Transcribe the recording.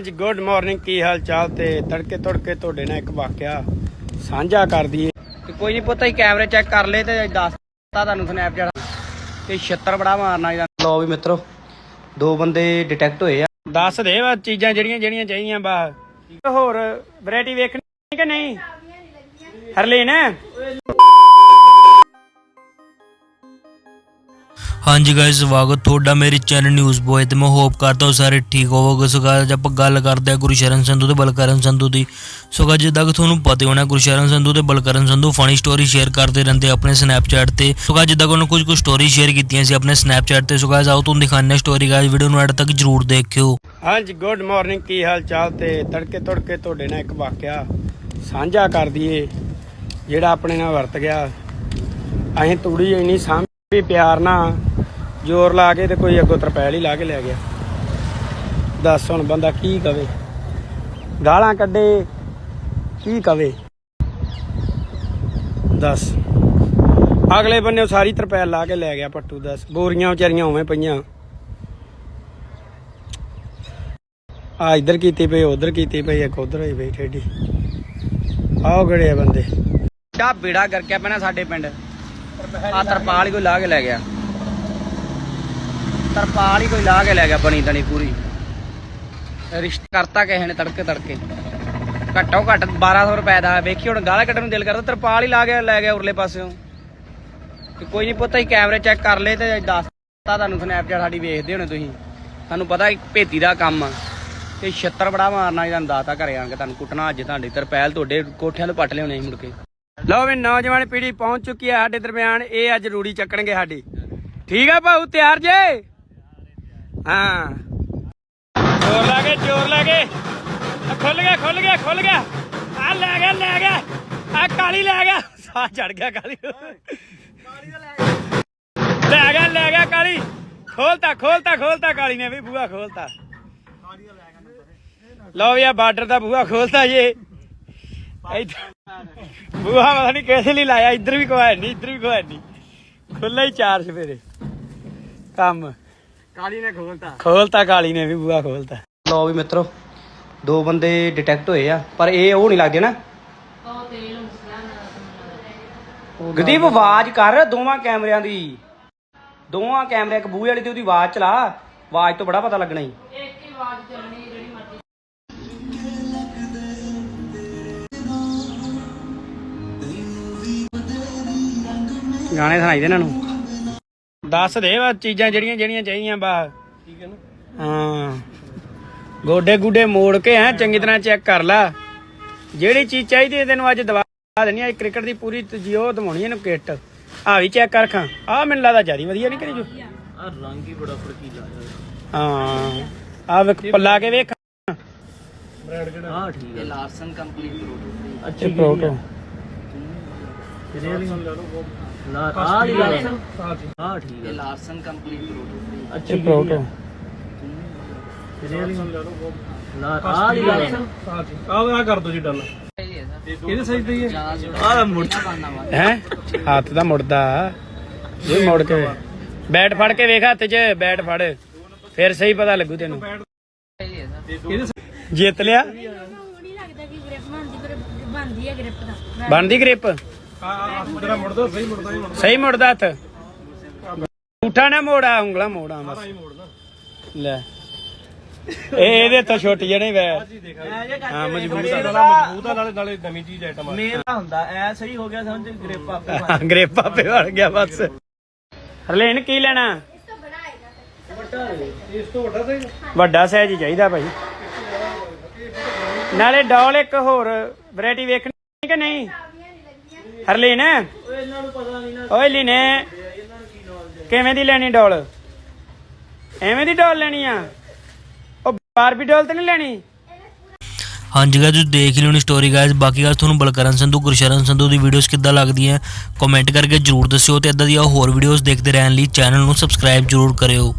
ਜੀ good morning ਕੀ ਹਾਲ ਚਾਲ ਤੇ ਤੜਕੇ ਤੜਕੇ ਤੁਹਾਡੇ ਨਾਲ ਇੱਕ ਵਾਕਿਆ ਸਾਂਝਾ ਕਰ ਦਈਏ। ਤੇ ਕੋਈ ਨਹੀਂ ਪਤਾ ਹੀ ਕੈਮਰੇ ਚੈੱਕ ਕਰ ਲਏ ਤੇ ਦੱਸਤਾ ਤੁਹਾਨੂੰ ਸਨੈਪਚੈਟ ਤੇ 76 ਬੜਾ ਮਾਰਨਾ ਇਹਦਾ। ਲੋ ਵੀ ਮਿੱਤਰੋ ਦੋ ਬੰਦੇ ਡਿਟੈਕਟ ਹੋਏ ਆ। ਦੱਸ ਦੇ ਵਾ ਚੀਜ਼ਾਂ ਜਿਹੜੀਆਂ ਜਿਹੜੀਆਂ ਚਾਹੀਦੀਆਂ ਬਾ ਹੋਰ ਵੈਰਾਈਟੀ ਵੇਖਣੀ ਕਿ ਨਹੀਂ? ਹਰਲੀਨ? ਹਾਂਜੀ ਗਾਇਸ ਸਵਾਗਤ ਤੁਹਾਡਾ ਮੇਰੇ ਚੈਨਲ ਨਿਊਜ਼ ਬੋਏ ਤੇ ਮੈਂ ਹੋਪ ਕਰਦਾ ਹਾਂ ਸਾਰੇ ਠੀਕ ਹੋਵੋਗੇ। ਸੋ guys, ਆਪਾਂ ਗੱਲ ਕਰਦੇ ਹਾਂ ਗੁਰਸ਼ਰਨ ਸੰਧੂ ਤੇ ਬਲਕਰਨ ਸੰਧੂ ਦੀ। ਸੋ guys, ਜਿੱਦਾਂ ਕਿ ਤੁਹਾਨੂੰ ਪਤਾ ਹੋਣਾ ਗੁਰਸ਼ਰਨ ਸੰਧੂ ਤੇ Balkaran Sandhu funny story share ਕਰਦੇ ਰਹਿੰਦੇ ਆਪਣੇ ਸਨੈਪਚੈਟ ਤੇ। ਸੋ guys, ਜਿੱਦਾਂ ਕਿ ਉਹਨਾਂ ਕੁਝ ਕੁ ਸਟੋਰੀ ਸ਼ੇਅਰ ਕੀਤੀਆਂ ਸੀ ਆਪਣੇ ਸਨੈਪਚੈਟ ਤੇ। ਸੋ guys, ਆਓ ਤੁਹਾਨੂੰ ਦਿਖਾਉਂਦੇ ਸਟੋਰੀ ਗਾਇਸ ਵੀਡੀਓ ਨੂੰ ਐਡ ਤੱਕ ਜਰੂਰ ਦੇਖਿਓ। ਹਾਂਜੀ ਗੁੱਡ ਮਾਰਨਿੰਗ ਕੀ ਹਾਲ ਚਾਲ ਤੇ? ਤੜਕੇ ਤੜਕੇ ਤੁਹਾਡੇ ਨਾਲ ਇੱਕ ਵਾਕਿਆ ਸਾਂਝਾ ਕਰ ਦਈਏ ਜਿਹੜਾ ਆਪਣੇ ਨਾਲ ਵਰਤ ਗਿਆ। ਅਸੀਂ ਤੂੜੀ ਇੰਨੀ ਸਾਂਭੀ ਪਿਆਰ ਨਾਲ ਜ਼ੋਰ ਲਾ ਕੇ ਤੇ ਕੋਈ ਅੱਗੋਂ ਤਰਪੈਲ ਹੀ ਲਾ ਕੇ ਲੈ ਗਿਆ। ਦੱਸ ਹੁਣ ਬੰਦਾ ਕੀ ਕਵੇ? ਗਾਲਾਂ ਕੱਢੇ, ਕੀ ਕਵੇ? ਦੱਸ। ਅਗਲੇ ਬੰਨੇ ਸਾਰੀ ਤਰਪੈਲ ਲਾ ਕੇ ਲੈ ਗਿਆ ਪੱਟੂ, ਦੱਸ। ਬੋਰੀਆਂ ਵਿਚਾਰੀਆਂ ਉਵੇਂ ਪਈਆਂ। ਆ ਇੱਧਰ ਕੀਤੀ ਪਈ, ਉਧਰ ਕੀਤੀ ਪਈ, ਇੱਕ ਉਧਰ ਹੋਈ ਪਈ ਠੇਡੀ ਆਓ ਗੜੇ ਬੰਦੇ। ਡਾ ਬੇੜਾ ਕਰਕੇ ਪੈਣਾ ਸਾਡੇ ਪਿੰਡ। ਆ ਤਰਪਾਲ ਹੀ ਕੋਈ ਲਾ ਕੇ ਲੈ ਗਿਆ। ਤਰਪਾਲ ਹੀ ਕੋਈ ਲਾ ਕੇ ਲੈ ਗਿਆ ਬਣੀ ਤਣੀ ਪੂਰੀ। ਰਿਸ਼ਤਾ ਕਰਤਾ ਕਿਸੇ ਨੇ ਤੜਕੇ ਤੜਕੇ। ਘੱਟੋ ਘੱਟ 1200 ਰੁਪਏ ਦਾ। ਵੇਖੀ ਹੁਣ ਗਾਲਾਂ ਕੱਢਣ ਨੂੰ ਦਿਲ ਕਰਦਾ, ਤਰਪਾਲ ਹੀ ਲਾ ਕੇ ਲੈ ਗਿਆ ਉਰਲੇ ਪਾਸਿਓਂ। ਤੇ ਕੋਈ ਨਹੀਂ ਪਤਾ ਹੀ ਕੈਮਰੇ ਚੈੱਕ ਕਰ ਲਏ ਤੇ ਦੱਸਤਾ ਤੁਹਾਨੂੰ ਸਨੈਪਚੈਟ ਸਾਡੀ ਵੇਖਦੇ ਹੋਣੇ ਤੁਸੀਂ। ਤੁਹਾਨੂੰ ਪਤਾ ਭੇਤੀ ਦਾ ਕੰਮ ਆ। ਤੇ 76 ਬੜਾ ਮਾਰਨਾ ਇਹਦਾ ਦਾਤਾ ਘਰੇ ਆਣ ਕੇ ਤੁਹਾਨੂੰ ਕੁੱਟਣਾ ਅੱਜ ਤੁਹਾਡੀ ਤਰਪੈਲ ਤੁਹਾਡੇ ਕੋਠਿਆਂ ਤੋਂ ਪੱਟ ਲਿਆਉਣੇ ਸੀ ਮੁੜ ਕੇ। ਲਓ ਵੀ ਨੌਜਵਾਨ ਪੀੜ੍ਹੀ ਪਹੁੰਚ ਚੁੱਕੀ ਹੈ ਸਾਡੇ ਦਰਮਿਆਨ, ਇਹ ਅੱਜ ਰੂੜੀ ਚੱਕਣਗੇ ਸਾਡੀ। ਠੀਕ ਆ ਭਾਊ, ਤਿਆਰ ਜੇ? ਹਾਂ। ਜ਼ੋਰ ਲਾ ਕੇ, ਜ਼ੋਰ ਲਾ ਕੇ। ਆ ਖੁੱਲ ਗਿਆ ਖੁੱਲ ਗਿਆ ਖੁੱਲ ਗਿਆ। ਆ ਲੈ ਗਿਆ ਲੈ ਗਿਆ। ਆ ਕਾਲੀ ਲੈ ਗਿਆ। ਸਾਹ ਚੜ ਗਿਆ ਕਾਲੀ ਲੈ ਗਿਆ ਲੈ ਗਿਆ ਕਾਲੀ। ਖੋਲਤਾ ਖੋਲਤਾ ਖੋਲਤਾ ਕਾਲੀ ਨੇ ਵੀ ਬੂਆ ਖੋਲਤਾ। ਲਓ ਵੀ ਆ ਬਾਰਡਰ ਦਾ ਬੂਹਾ ਖੋਲਤਾ ਜੇ। ਬੂਹਾ ਪਤਾ ਨਹੀਂ ਕਿਸ ਲਈ ਲਾਇਆ ਇੱਧਰ ਵੀ ਕੋਈ ਹੈ ਨਹੀਂ ਇੱਧਰ ਵੀ ਕੋਈ ਹੈ ਨਹੀਂ ਖੁੱਲਾ ਹੀ ਚਾਰ ਸਵੇਰੇ। ਕੰਮ। ਕਾਲੀ ਨੇ ਖੋਲਤਾ। ਖੋਲਤਾ ਕਾਲੀ ਨੇ ਵੀ ਬੂਹਾ ਖੋਲਤਾ। ਲਓ ਵੀ ਮਿੱਤਰੋ ਦੋ ਬੰਦੇ ਡਿਟੈਕਟ ਹੋਏ ਆ ਪਰ ਇਹ ਉਹ ਨਹੀਂ ਲੱਗਦੇ ਨਾ। ਗਦੀਪ ਆਵਾਜ਼ ਕਰ ਦੋਵਾਂ ਕੈਮਰਿਆਂ ਦੀ। ਦੋਵਾਂ ਕੈਮਰੇ ਇੱਕ ਬੂਹੇ ਵਾਲੀ ਤੇ ਉਹਦੀ ਆਵਾਜ਼ ਚਲਾ। ਆਵਾਜ਼ ਤੋਂ ਬੜਾ ਪਤਾ ਲੱਗਣਾ ਹੀ। ਗਾਣੇ ਸੁਣਾਈ ਦੇ ਇਹਨਾਂ ਨੂੰ। ਦੱਸ ਦੇ ਵਾ ਚੀਜ਼ਾਂ ਜਿਹੜੀਆਂ ਜਿਹੜੀਆਂ ਚਾਹੀਦੀਆਂ ਬਾ ਠੀਕ ਹੈ ਨਾ? ਹਾਂ। ਗੋਡੇ ਗੁੱਡੇ ਮੋੜ ਕੇ ਹੈ ਚੰਗੀ ਤਰ੍ਹਾਂ ਚੈੱਕ ਕਰ ਲੈ। ਜਿਹੜੀ ਚੀਜ਼ ਚਾਹੀਦੀ ਹੈ ਤੈਨੂੰ ਅੱਜ ਦਵਾ ਦੇਣੀ ਆ ਕ੍ਰਿਕਟ ਦੀ ਪੂਰੀ ਜਿਓ ਦਵਾਉਣੀ ਇਹਨੂੰ ਕਿੱਟ। ਆ ਵੀ ਚੈੱਕ ਕਰ ਖਾਂ। ਆ ਮੈਨੂੰ ਲੱਗਦਾ ਜਿਆਦੀ ਵਧੀਆ ਨਹੀਂ ਕਰੀ ਜੋ। ਆ ਰੰਗ ਹੀ ਬੜਾ ਫੜਕੀਲਾ ਹਾਂ। ਆ ਵੇਖ ਪੱਲਾ ਕੇ ਵੇਖ। ਹਾਂ ਠੀਕ ਹੈ ਲਾਰਸਨ ਕੰਪਨੀ ਪ੍ਰੋਡਕਟ ਅੱਛਾ ਪ੍ਰੋਟੋ ਲਾਰ ਆ ਲਾਰਸਨ ਹਾਂ ਠੀਕ ਹੈ ਲਾਰਸਨ ਕੰਪਨੀ ਪ੍ਰੋਡਕਟ ਅੱਛਾ ਪ੍ਰੋਟੋ ਲਾਰ ਆ ਲਾਰਸਨ ਆ ਕਰ ਦੋ ਜੀ ਡਨ ਇਹਦੇ ਸਾਈਜ਼ ਤੇ ਹੀ ਹੈ। ਆ ਮੁੜ ਹੈ? ਹੱਥ ਦਾ ਮੁੜਦਾ। ਇਹ ਮੁੜ ਕੇ ਬੈਟ ਫੜ ਕੇ ਵੇਖ ਹੱਥ 'ਚ ਬੈਟ ਫੜ। ਫਿਰ ਸਹੀ ਪਤਾ ਲੱਗੂ ਤੈਨੂੰ। ਇਹਦੇ ਜਿੱਤ ਲਿਆ? ਨਹੀਂ ਲੱਗਦਾ ਕਿ ਗ੍ਰਿਪ ਬਣਦੀ ਪਰ ਬਣਦੀ ਹੈ ਗ੍ਰਿਪ ਦਾ ਬਣਦੀ ਗ੍ਰਿਪ? ਮੁੜਦਾ ਸਹੀ ਮੁੜਦਾ ਹੀ ਮੁੜਦਾ ਸਹੀ ਮੁੜਦਾ ਹੱਥ। ਉਠਾ ਨਾ ਮੋੜਾ ਉਂਗਲਾ ਮੋੜਾ ਬਸ। ਹੀ ਮੁੜਦਾ ਲੈ। ਇਹ ਇਹਦੇ ਤੋਂ ਛੁੱਟ ਜਣੇ ਵੈ। ਹਾਂ ਮਜ਼ਬੂਤ ਆ। ਨਾਲੇ ਮਜ਼ਬੂਤ ਆ ਨਾਲੇ ਨਾਲੇ ਨਵੀਂ ਚੀਜ਼ ਆਈਟਮ ਆ। ਮੇਰਾ ਹੁੰਦਾ ਐ ਸਹੀ ਹੋ ਗਿਆ ਸਮਝ ਗ੍ਰਿਪ ਆਪੇ ਗ੍ਰਿਪ ਆਪੇ ਵੜ ਗਿਆ ਬਸ। ਹਰਲੇਨ ਕੀ ਲੈਣਾ? ਇਸ ਤੋਂ ਵੱਡਾ ਸਾਈਜ਼ ਵੱਡਾ ਸਾਈਜ਼ ਹੀ ਚਾਹੀਦਾ ਭਾਈ। ਨਾਲੇ ਡੋਲ ਇੱਕ ਹੋਰ ਵੈਰਾਈਟੀ ਵੇਖਣੀ ਹਰਲੀਨ? ਇਹਨਾਂ ਨੂੰ ਪਤਾ ਨਹੀਂ ਨਾ ਓਏ ਲੀਨੇ, ਕਿਵੇਂ ਦੀ ਲੈਣੀ ਡੋਲ? ਐਵੇਂ ਦੀ ਡੋਲ ਲੈਣੀ ਆ? ਉਹ ਬਾਰਬੀ ਡੋਲ ਤੇ ਨਹੀਂ ਲੈਣੀ? ਹਾਂਜੀ ਗਾਇਸ ਤੁਸੀਂ ਦੇਖ ਲਿਓ ਨੀ ਸਟੋਰੀ ਗਾਇਸ ਬਾਕੀ ਗੱਲ ਤੁਹਾਨੂੰ ਬਲਕਰਨ ਸੰਧੂ, ਗੁਰਸ਼ਰਨ ਸੰਧੂ ਦੀ ਵੀਡੀਓਜ਼ ਕਿੱਦਾਂ ਲੱਗਦੀਆਂ ਕਮੈਂਟ ਕਰਕੇ ਜਰੂਰ ਦੱਸਿਓ ਤੇ ਇਦਾਂ ਦੀਆਂ ਹੋਰ ਵੀਡੀਓਜ਼ ਦੇਖਦੇ ਰਹਿਣ ਲਈ ਚੈਨਲ ਨੂੰ ਸਬਸਕ੍ਰਾਈਬ ਜਰੂਰ ਕਰਿਓ।